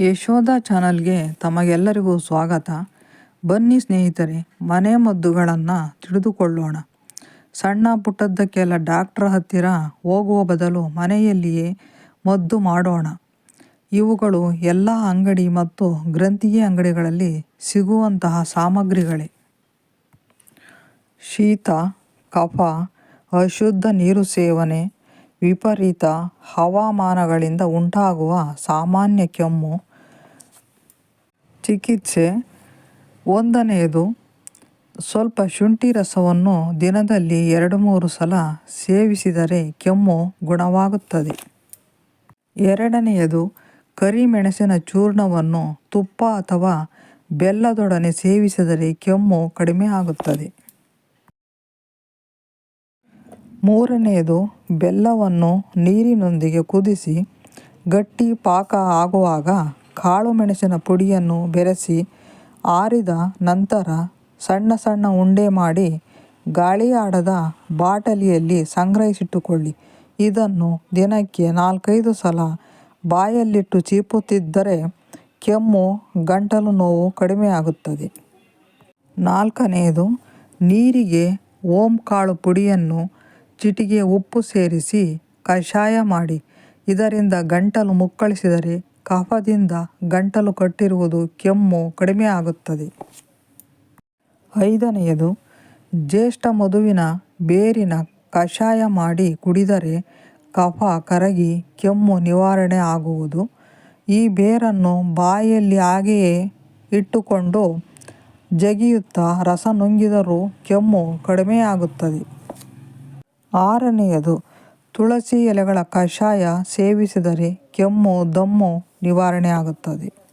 ಯಶೋಧ ಚಾನಲ್ಗೆ ತಮಗೆಲ್ಲರಿಗೂ ಸ್ವಾಗತ. ಬನ್ನಿ ಸ್ನೇಹಿತರೆ, ಮನೆ ಮದ್ದುಗಳನ್ನು ತಿಳಿದುಕೊಳ್ಳೋಣ. ಸಣ್ಣ ಪುಟ್ಟದ್ದಕ್ಕೆಲ್ಲ ಡಾಕ್ಟ್ರ ಹತ್ತಿರ ಹೋಗುವ ಬದಲು ಮನೆಯಲ್ಲಿಯೇ ಮದ್ದು ಮಾಡೋಣ. ಇವುಗಳು ಎಲ್ಲ ಅಂಗಡಿ ಮತ್ತು ಗ್ರಂಥಿಗೆ ಅಂಗಡಿಗಳಲ್ಲಿ ಸಿಗುವಂತಹ ಸಾಮಗ್ರಿಗಳೇ. ಶೀತ, ಕಫ, ಅಶುದ್ಧ ನೀರು ಸೇವನೆ ವಿಪರೀತ ಹವಾಮಾನಗಳಿಂದ ಉಂಟಾಗುವ ಸಾಮಾನ್ಯ ಕೆಮ್ಮು, ಚಿಕಿತ್ಸೆ. ಒಂದನೆಯದು, ಸ್ವಲ್ಪ ಶುಂಠಿ ರಸವನ್ನು ದಿನದಲ್ಲಿ ಎರಡು ಮೂರು ಸಲ ಸೇವಿಸಿದರೆ ಕೆಮ್ಮು ಗುಣವಾಗುತ್ತದೆ. ಎರಡನೆಯದು, ಕರಿಮೆಣಸಿನ ಚೂರ್ಣವನ್ನು ತುಪ್ಪ ಅಥವಾ ಬೆಲ್ಲದೊಡನೆ ಸೇವಿಸಿದರೆ ಕೆಮ್ಮು ಕಡಿಮೆ ಆಗುತ್ತದೆ. ಮೂರನೆಯದು ಬೆಲ್ಲವನ್ನು ನೀರಿನೊಂದಿಗೆ ಕುದಿಸಿ ಗಟ್ಟಿ ಪಾಕ ಆಗುವಾಗ ಕಾಳು ಮೆಣಸಿನ ಪುಡಿಯನ್ನು ಬೆರೆಸಿ ಆರಿದ ನಂತರ ಸಣ್ಣ ಸಣ್ಣ ಉಂಡೆ ಮಾಡಿ ಗಾಳಿಯಾಡದ ಬಾಟಲಿಯಲ್ಲಿ ಸಂಗ್ರಹಿಸಿಟ್ಟುಕೊಳ್ಳಿ. ಇದನ್ನು ದಿನಕ್ಕೆ ನಾಲ್ಕೈದು ಸಲ ಬಾಯಲ್ಲಿಟ್ಟು ಚೀಪುತ್ತಿದ್ದರೆ ಕೆಮ್ಮು, ಗಂಟಲು ನೋವು ಕಡಿಮೆಯಾಗುತ್ತದೆ. ನಾಲ್ಕನೆಯದು ನೀರಿಗೆ ಓಂ ಕಾಳು ಪುಡಿಯನ್ನು ಚಿಟಿಕೆ ಉಪ್ಪು ಸೇರಿಸಿ ಕಷಾಯ ಮಾಡಿ. ಇದರಿಂದ ಗಂಟಲು ಮುಕ್ಕಳಿಸಿದರೆ ಕಫದಿಂದ ಗಂಟಲು ಕಟ್ಟಿರುವುದು ಕೆಮ್ಮು ಕಡಿಮೆ ಆಗುತ್ತದೆ. ಐದನೆಯದು, ಜ್ಯೇಷ್ಠ ಮಧುವಿನ ಬೇರಿನ ಕಷಾಯ ಮಾಡಿ ಕುಡಿದರೆ ಕಫ ಕರಗಿ ಕೆಮ್ಮು ನಿವಾರಣೆ ಆಗುವುದು. ಈ ಬೇರನ್ನು ಬಾಯಲ್ಲಿ ಹಾಗೆಯೇ ಇಟ್ಟುಕೊಂಡು ಜಗಿಯುತ್ತಾ ರಸ ನುಂಗಿದರೂ ಕೆಮ್ಮು ಕಡಿಮೆಯಾಗುತ್ತದೆ ಆರನೆಯದು ತುಳಸಿ ಎಲೆಗಳ ಕಷಾಯ ಸೇವಿಸಿದರೆ ಕೆಮ್ಮು ದಮ್ಮು ನಿವಾರಣೆ ಆಗುತ್ತದೆ